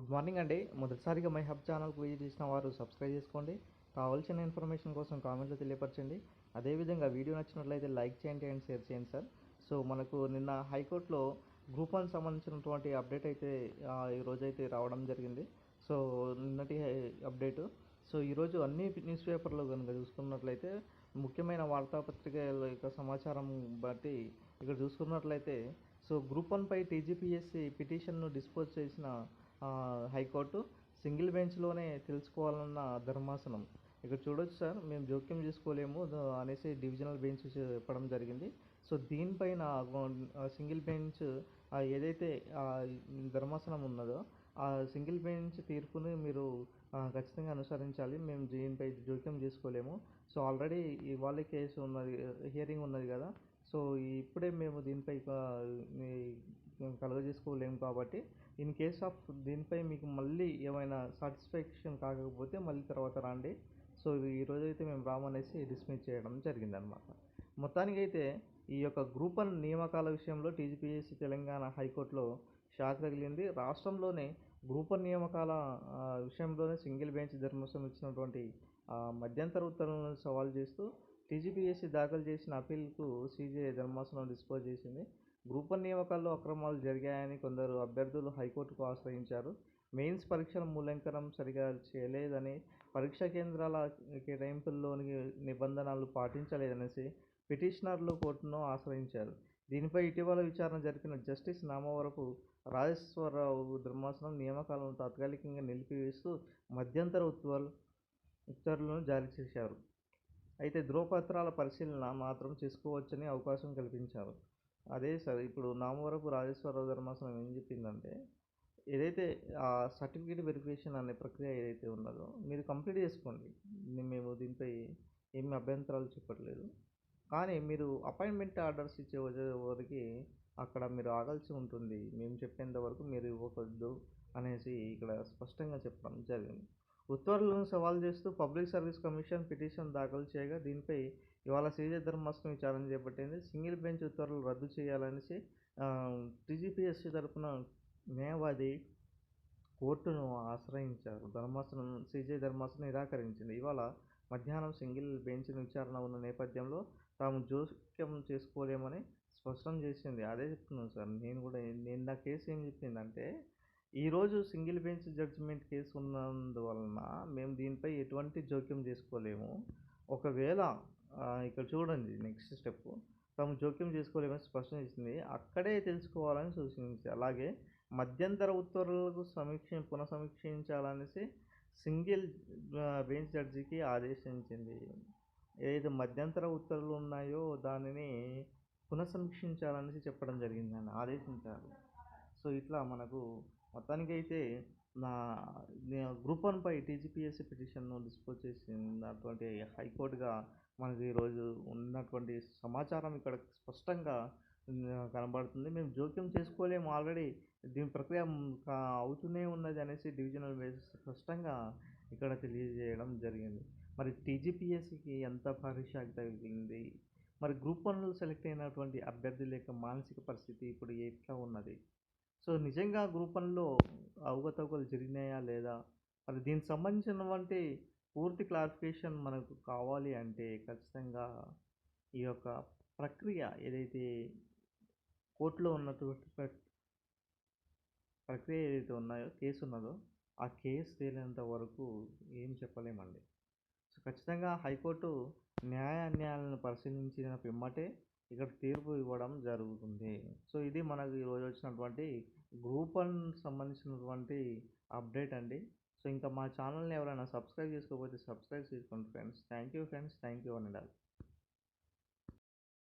Good morning అండి. మొదటిసారిగా my hub ఛానల్కి విజిట్ చేసిన వారు సబ్స్క్రైబ్ చేసుకోండి. కావాల్సిన ఇన్ఫర్మేషన్ కోసం కామెంట్లో తెలియపరచండి. అదేవిధంగా వీడియో నచ్చినట్లయితే లైక్ చేయండి అండ్ షేర్ చేయండి సార్. సో మనకు నిన్న హైకోర్టులో గ్రూప్ వన్ సంబంధించినటువంటి అప్డేట్ అయితే ఈరోజు అయితే రావడం జరిగింది. సో నిన్నటి అప్డేటు. సో ఈరోజు అన్ని న్యూస్ పేపర్లో కనుక చూసుకున్నట్లయితే ముఖ్యమైన వార్తాపత్రికల యొక్క సమాచారం బట్టి ఇక్కడ చూసుకున్నట్లయితే సో గ్రూప్ వన్పై టీజీపీఎస్సీ పిటిషన్ను డిస్పోజ్ చేసిన హైకోర్టు సింగిల్ బెంచ్లోనే తెలుసుకోవాలన్న ధర్మాసనం ఇక్కడ చూడొచ్చు సార్ మేము జోక్యం చేసుకోలేము అనేసి డివిజనల్ బెంచ్ చెప్పడం జరిగింది సో దీనిపైన సింగిల్ బెంచ్ ఏదైతే ధర్మాసనం ఉన్నదో ఆ సింగిల్ బెంచ్ తీర్పుని మీరు ఖచ్చితంగా అనుసరించాలి మేము దీనిపై జోక్యం చేసుకోలేము సో ఆల్రెడీ ఇవాళ కేసు ఉన్నది హియరింగ్ ఉన్నది కదా సో ఇప్పుడే మేము దీనిపై కలగజేసుకోలేము కాబట్టి ఇన్ కేస్ ఆఫ్ దీనిపై మీకు మళ్ళీ ఏమైనా సాటిస్ఫాక్షన్ కాకపోతే మళ్ళీ తర్వాత రండి. సో ఈరోజు అయితే మేము రామనేసి డిస్మిస్ చేయడం జరిగిందనమాట మొత్తానికైతే ఈ యొక్క గ్రూప్ వన్ నియామకాల విషయంలో టీజీపీఎస్సీ తెలంగాణ హైకోర్టులో షాక్ తగిలింది. రాష్ట్రంలోనే గ్రూప్ వన్ నియామకాల విషయంలోనే సింగిల్ బెంచ్ ధర్మోత్సవం ఇచ్చినటువంటి మధ్యంతర ఉత్తర్వులను సవాల్ చేస్తూ టీజీపీఎస్సీ దాఖలు చేసిన అప్పీల్కు సీజే ధర్మాసనం డిస్పోజ్ చేసింది. గ్రూప్ వన్ నియామకాల్లో అక్రమాలు జరిగాయని కొందరు అభ్యర్థులు హైకోర్టుకు ఆశ్రయించారు. మెయిన్స్ పరీక్షల మూల్యాంకనం సరిగా చేయలేదని పరీక్షా కేంద్రాల కేటాయింపుల్లోని నిబంధనలు పాటించలేదనేసి పిటిషనర్లు కోర్టును ఆశ్రయించారు. దీనిపై ఇటీవల విచారణ జరిపిన జస్టిస్ నామవరపు రాజేశ్వరరావు ధర్మాసనం నియామకాలను తాత్కాలికంగా నిలిపివేస్తూ మధ్యంతర ఉత్తర్వులు ఉత్తర్వులను జారీ చేశారు. అయితే ధ్రువపత్రాల పరిశీలన మాత్రం చేసుకోవచ్చని అవకాశం కల్పించారు. అదే సార్ ఇప్పుడు నామవరపు రాజేశ్వరరావు ధర్మాసనం ఏం చెప్పిందంటే ఏదైతే ఆ సర్టిఫికేట్ వెరిఫికేషన్ అనే ప్రక్రియ ఏదైతే ఉన్నదో మీరు కంప్లీట్ చేసుకోండి. మేము దీనిపై ఏమి అభ్యంతరాలు చెప్పట్లేదు. కానీ మీరు అపాయింట్మెంట్ ఆర్డర్స్ ఇచ్చే వరకు అక్కడ మీరు ఆగాల్సి ఉంటుంది. మేము చెప్పేంత వరకు మీరు ఇవ్వకూడదు అనేసి ఇక్కడ స్పష్టంగా చెప్పడం జరిగింది. ఉత్తర్వులను సవాల్ చేస్తూ పబ్లిక్ సర్వీస్ కమిషన్ పిటిషన్ దాఖలు చేయగా దీనిపై ఇవాళ సీజే ధర్మాసనం విచారణ చేపట్టింది. సింగిల్ బెంచ్ ఉత్తర్వులు రద్దు చేయాలనేసి టీజీపీఎస్సీ తరపున న్యాయవాది కోర్టును ఆశ్రయించారు. ధర్మాసనం సీజే ధర్మాసనం నిరాకరించింది. ఇవాళ మధ్యాహ్నం సింగిల్ బెంచ్ విచారణ ఉన్న నేపథ్యంలో తాము జోక్యం చేసుకోలేమని స్పష్టం చేసింది. అదే చెప్తున్నాను సార్ నేను కూడా నేను నా కేసు ఏం చెప్పిందంటే ఈరోజు సింగిల్ బెంచ్ జడ్జిమెంట్ కేసు ఉన్నందువలన మేము దీనిపై ఎటువంటి జోక్యం చేసుకోలేము. ఒకవేళ ఇక్కడ చూడండి నెక్స్ట్ స్టెప్. తాము జోక్యం చేసుకోలేమని స్పష్టం చేసింది. అక్కడే తెలుసుకోవాలని సూచించింది అలాగే మధ్యంతర ఉత్తర్వులకు సమీక్ష పునఃసమీక్షించాలనేసి సింగిల్ బెంచ్ జడ్జికి ఆదేశించింది. ఏదైతే మధ్యంతర ఉత్తర్వులు ఉన్నాయో దానిని పునఃసమీక్షించాలనేసి చెప్పడం జరిగిందని ఆదేశించారు. సో ఇట్లా మనకు మొత్తానికైతే నా గ్రూప్ వన్పై టీజీపీఎస్సీ పిటిషన్ను డిస్పోజ్ చేసినటువంటి హైకోర్టుగా మనకి ఈరోజు ఉన్నటువంటి సమాచారం ఇక్కడ స్పష్టంగా కనబడుతుంది. మేము జోక్యం చేసుకోలేము ఆల్రెడీ. దీని ప్రక్రియ అవుతూనే ఉన్నది అనేసి డివిజనల్ బేస్ స్పష్టంగా ఇక్కడ తెలియజేయడం జరిగింది. మరి టీజీపీఎస్సీకి ఎంత పరిషాక్ తగిలింది మరి గ్రూప్ వన్లో సెలెక్ట్ అయినటువంటి అభ్యర్థుల యొక్క మానసిక పరిస్థితి ఇప్పుడు ఎట్లా ఉన్నది? సో నిజంగా గ్రూప్ వన్లో అవకతవకలు జరిగినాయా లేదా? మరి దీనికి సంబంధించినటువంటి పూర్తి క్లారిఫికేషన్ మనకు కావాలి అంటే ఖచ్చితంగా ఈ యొక్క ప్రక్రియ ఏదైతే కోర్టులో ఉన్నటువంటి ప్రక్రియ ఏదైతే ఉన్నాయో కేసు ఉన్నదో ఆ కేసు తేలేంత వరకు ఏం చెప్పలేమండి. సో ఖచ్చితంగా హైకోర్టు న్యాయ అన్యాయాలను పరిశీలించిన పిమ్మటే ఇక్కడ తీర్పు ఇవ్వడం జరుగుతుంది. సో ఇది మనకు ఈరోజు వచ్చినటువంటి గ్రూప్ వన్ సంబంధించినటువంటి అప్డేట్ అండి. సో ఇంకా మా ఛానల్ని ఎవరైనా సబ్స్క్రైబ్ చేసుకోకపోతే సబ్స్క్రైబ్ చేసుకోండి friends. Thank you friends. Thank you అండి